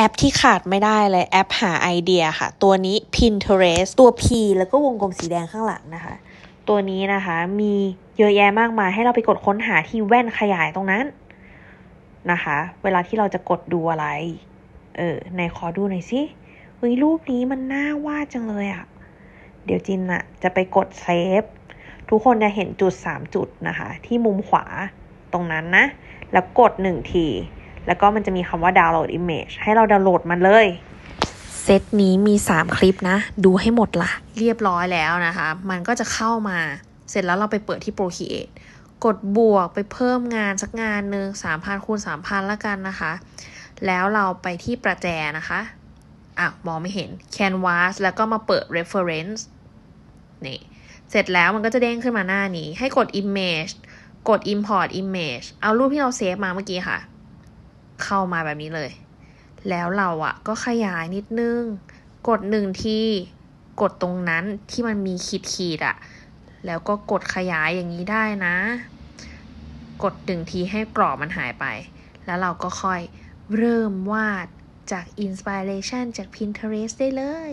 แอปที่ขาดไม่ได้เลยแอปหาไอเดียค่ะ ตัวนี้ Pinterest ตัว P แล้วก็วงกลมสีแดงข้างหลังนะคะ ตัวนี้นะคะมีเยอะแยะมากมายให้เราไปกดค้นหาที่แว่นขยายตรงนั้นนะคะ เวลาที่เราจะกดดูอะไร เออในขอดูหน่อยสิเฮ้ยรูปนี้มันน่าวาดจังเลยอะเดี๋ยวจินอะจะไปกดเซฟทุกคนจะเห็นจุด 3 จุดนะคะ ที่มุมขวาตรงนั้นนะ แล้วกด 1 ที แล้วก็มันจะมีคำว่า download image ให้เราดาวน์โหลดมันเลยเซตนี้มี 3 คลิปนะ ดูให้หมดละ เรียบร้อยแล้วนะคะ มันก็จะเข้ามา เสร็จแล้วเราไปเปิดที่ Procreate กดบวกไปเพิ่มงานสักงานหนึ่ง3,000คูณ3,000ละกันนะคะ แล้วเราไปที่ประแจนะคะ อะ มองไม่เห็น Canvas แล้วก็มาเปิด reference นี่ เสร็จแล้วมันก็จะเด้งขึ้นมาหน้านี้ ให้กด image กด import image เอารูปที่เราเซฟมาเมื่อกี้ค่ะ เข้ามาแบบนี้เลย แล้วเราอะก็ขยายนิดนึง กดหนึ่งทีกดตรงนั้นที่มันมีขีดขีดอะแล้วก็กดขยายอย่างนี้ได้นะ กดหนึ่งทีให้กรอบมันหายไป แล้วเราก็ค่อยเริ่มวาดจากอินสปิเรชันจาก Pinterest ได้เลย